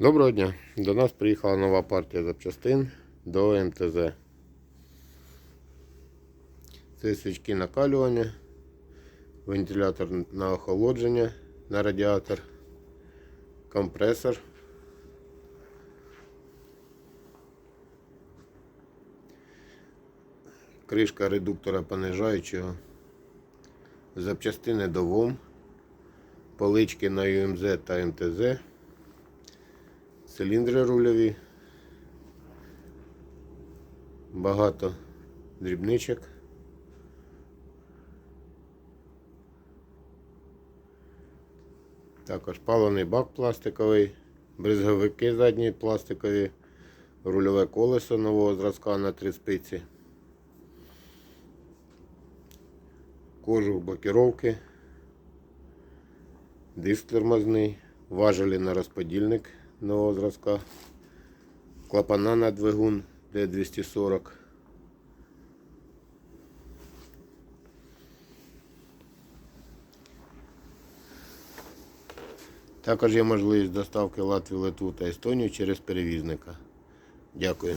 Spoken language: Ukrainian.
Доброго дня. До нас приїхала нова партія запчастин до МТЗ. Це свічки накалювання, вентилятор на охолодження на радіатор, компресор. Кришка редуктора понижаючого, запчастини до ВОМ, полички на ЮМЗ та МТЗ циліндри рульові, багато дрібничок. Також палений бак пластиковий, бризговики задні пластикові, рульове колесо нового зразка на три спиці, кожух блокіровки, диск тормозний, важелі на розподільник нового зразка, клапана на двигун D240. Також є можливість доставки Латвії, Литву та Естонію через перевізника. Дякую.